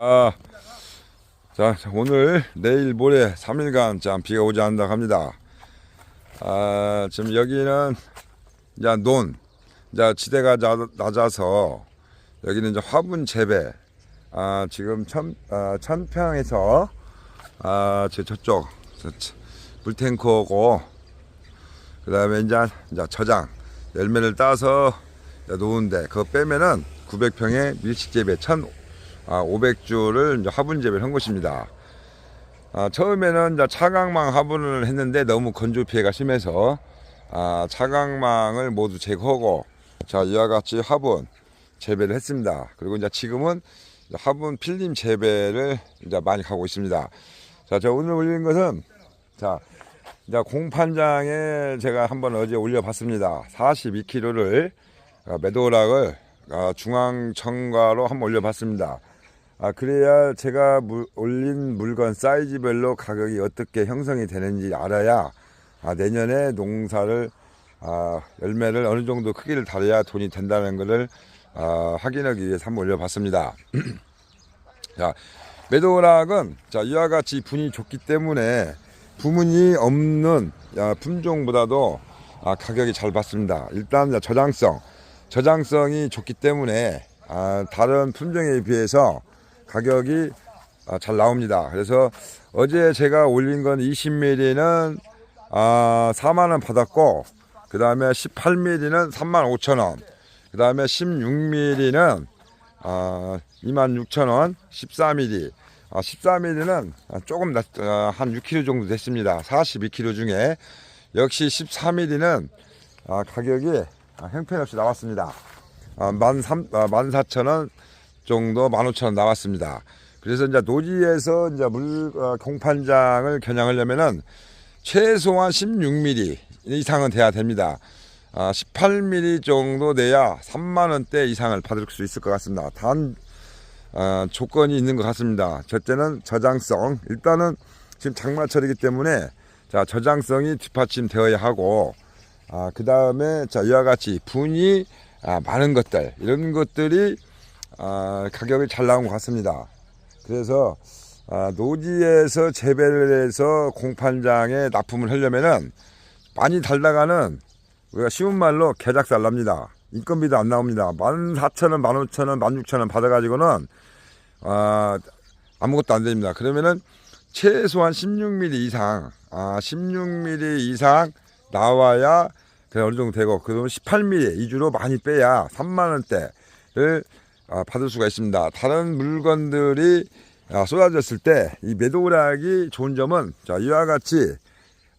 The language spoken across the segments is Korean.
아, 자, 오늘 내일 모레 3일간 참 비가 오지 않는다 합니다. 아, 지금 여기는 이제 논, 이제 지대가 자- 낮아서 여기는 이제 화분 재배. 아, 지금 천, 아, 천평에서 아, 저 저쪽 저, 저, 물탱크고 그다음에 이제 이제 저장 열매를 따서 놓은데 그거 빼면은 900평의 밀식 재배 1,000 아, 500주를 이제 화분 재배를 한 것입니다. 아, 처음에는 차광망 화분을 했는데 너무 건조 피해가 심해서 아, 차광망을 모두 제거하고 자 이와 같이 화분 재배를 했습니다. 그리고 지금은 화분 필름 재배를 많이 하고 있습니다. 자, 저 오늘 올린 것은 공판장에 제가 한번 어제 올려봤습니다. 42kg를 매도락을 아, 중앙청과로 한번 올려봤습니다. 아, 그래야 제가 물- 올린 물건 사이즈별로 가격이 어떻게 형성이 되는지 알아야 아, 내년에 농사를 아, 열매를 어느 정도 크기를 다려야 돈이 된다는 것을 아, 확인하기 위해서 한번 올려봤습니다. 자, 매도락은 자, 이와 같이 분이 좋기 때문에 부문이 없는 아, 품종보다도 아, 가격이 잘 받습니다. 일단 자, 저장성, 저장성이 좋기 때문에 아, 다른 품종에 비해서 가격이 아, 잘 나옵니다. 그래서 어제 제가 올린 건 20mm는 아, 4만 원 받았고 그 다음에 18mm는 3만 5천 원, 그 다음에 16mm는 아, 2만 6천 원, 14mm. 아, 14mm는 조금 낮, 아, 한 6kg 정도 됐습니다. 42kg 중에 역시 14mm는 아, 가격이 아, 형편없이 나왔습니다. 아, 13, 아, 14,000원 정도 15,000원 나왔습니다. 그래서 이제 노지에서 이제 물 어, 공판장을 겨냥하려면은 최소한 16mm 이상은 돼야 됩니다. 아, 18mm 정도 돼야 3만 원대 이상을 받을 수 있을 것 같습니다. 단 아, 조건이 있는 것 같습니다. 첫째는 저장성. 일단은 지금 장마철이기 때문에 자 저장성이 뒷받침되어야 하고 아, 그 다음에 자 이와 같이 분이 아, 많은 것들 이런 것들이 아, 가격이 잘 나온 것 같습니다. 그래서 아, 노지에서 재배를 해서 공판장에 납품을 하려면은 많이 달다가는 우리가 쉬운 말로 개작살 납니다. 인건비도 안 나옵니다. 14,000원, 15,000원, 16,000원 받아가지고는 아, 아무것도 안 됩니다. 그러면은 최소한 16mm 이상, 아, 16mm 이상 나와야 그 어느 정도 되고, 그러면 18mm 이주로 많이 빼야 3만 원대를 아, 받을 수가 있습니다. 다른 물건들이 아, 쏟아졌을 때 이 매도락이 좋은 점은 자 이와 같이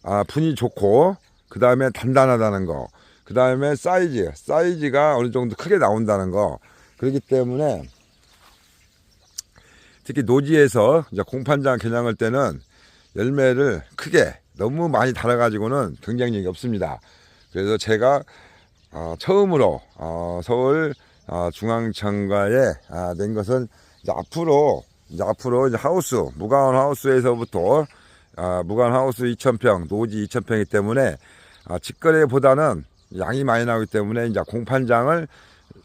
아, 분이 좋고 그 다음에 단단하다는 거, 그 다음에 사이즈, 사이즈가 어느 정도 크게 나온다는 거. 그렇기 때문에 특히 노지에서 이제 공판장 겨냥할 때는 열매를 크게 너무 많이 달아가지고는 경쟁력이 없습니다. 그래서 제가 어, 처음으로 어, 서울 어, 중앙청과에 아, 낸 것은 이제 앞으로 이제 앞으로 이제 하우스 무가원 하우스에서부터 아, 무가원 하우스 2,000평 노지 2,000평이기 때문에 아, 직거래보다는 양이 많이 나오기 때문에 이제 공판장을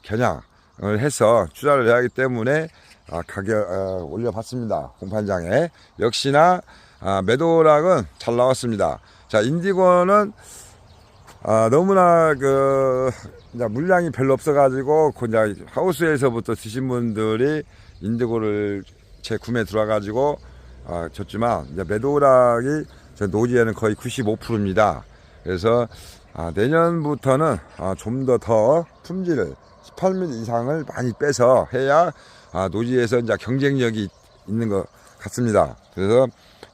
겨냥을 해서 투자를 해야 하기 때문에 아, 가격 어, 올려봤습니다 공판장에 역시나 아, 매도락은 잘 나왔습니다. 자 인디고는 아, 너무나 그 이제 물량이 별로 없어가지고 그 이제 하우스에서부터 드신 분들이 인디고를 제 구매 들어와가지고 아, 줬지만 이제 매도락이 저 노지에는 거의 95%입니다. 그래서 아, 내년부터는 아, 좀 더 더 품질을 18mm 이상을 많이 빼서 해야 아, 노지에서 이제 경쟁력이 있는 것 같습니다. 그래서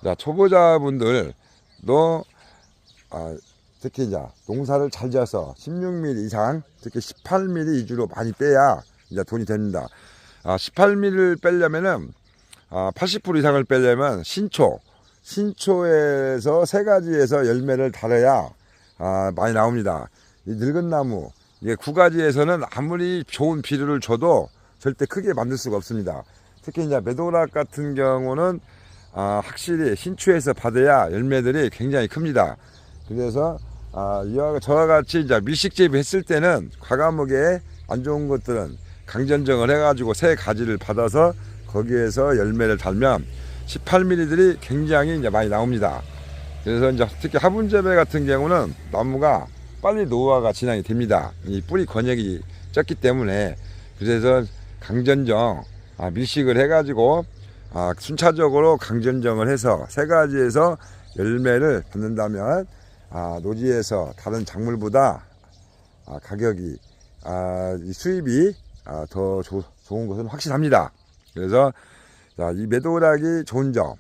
자, 초보자분들도 아, 특히 이제 농사를 잘 지어서 16mm 이상, 특히 18mm 위주로 많이 빼야 이제 돈이 됩니다. 아, 18mm를 빼려면은 아, 80% 이상을 빼려면 신초, 신초에서 세 가지에서 열매를 달아야 아, 많이 나옵니다. 이 늙은 나무, 이게 구 가지에서는 아무리 좋은 비료를 줘도 절대 크게 만들 수가 없습니다. 특히 이제 메도락 같은 경우는 아, 확실히 신초에서 받아야 열매들이 굉장히 큽니다. 그래서 아, 이와 저와 같이 이제 밀식재배 했을 때는 과감하게 안 좋은 것들은 강전정을 해가지고 새 가지를 받아서 거기에서 열매를 달면 18mm들이 굉장히 이제 많이 나옵니다. 그래서 이제 특히 화분재배 같은 경우는 나무가 빨리 노화가 진행이 됩니다. 이 뿌리 권역이 적기 때문에 그래서 강전정 아, 밀식을 해가지고 아, 순차적으로 강전정을 해서 세 가지에서 열매를 받는다면 아, 노지에서 다른 작물보다 아, 가격이 아, 이 수입이 아, 더 조- 좋은 것은 확실합니다. 그래서 자, 이 매도락이 좋은 점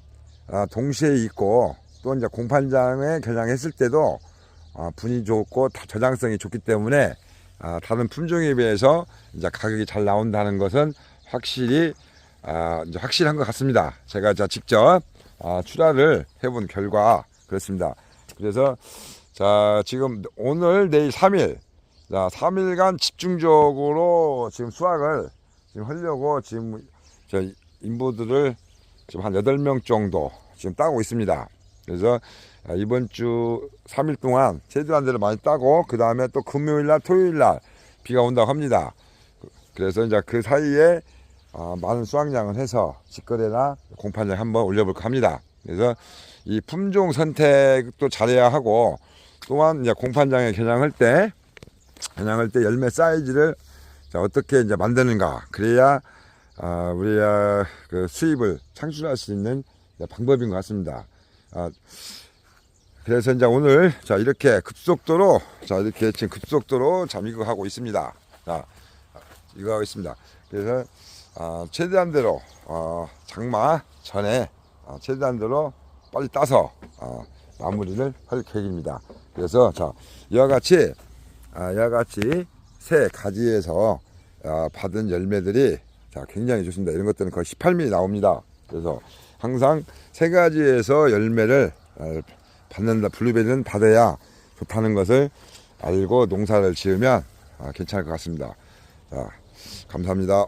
아, 동시에 있고 또 이제 공판장에 겨냥했을 때도 아, 분이 좋고 다- 저장성이 좋기 때문에 아, 다른 품종에 비해서 이제 가격이 잘 나온다는 것은 확실히 아, 이제 확실한 것 같습니다. 제가 자 직접 아, 출하를 해본 결과 그렇습니다. 그래서 자 지금 오늘 내일 3일 자 3일간 집중적으로 지금 수확을 지금 하려고 지금 저 인부들을 지금 한 8명 정도 지금 따고 있습니다. 그래서 아, 이번 주 3일 동안 최대한 대로 많이 따고 그 다음에 또 금요일 날 토요일 날 비가 온다고 합니다. 그래서 이제 그 사이에 아, 많은 수확량을 해서 직거래나 공판장 한번 올려볼까 합니다. 그래서 이 품종 선택도 잘해야 하고 또한 이제 공판장에 겨냥할 때 겨냥할 때 열매 사이즈를 자, 어떻게 이제 만드는가 그래야 아, 우리가 그 수입을 창출할 수 있는 방법인 것 같습니다. 아, 그래서 이제 오늘 자 이렇게 급속도로 자 이렇게 지금 급속도로 잠 이거 하고 있습니다. 자 이거 하고 있습니다. 그래서 아, 최대한대로 어, 장마 전에 아, 최대한대로 빨리 따서 아, 마무리를 할 계획입니다. 그래서 자 이와 같이 아, 이와 같이 새 가지에서 아, 받은 열매들이 자 굉장히 좋습니다. 이런 것들은 거의 18mm 나옵니다. 그래서 항상 세 가지에서 열매를 아, 받는다 블루베리는 받아야 좋다는 것을 알고 농사를 지으면 아, 괜찮을 것 같습니다. 자 감사합니다.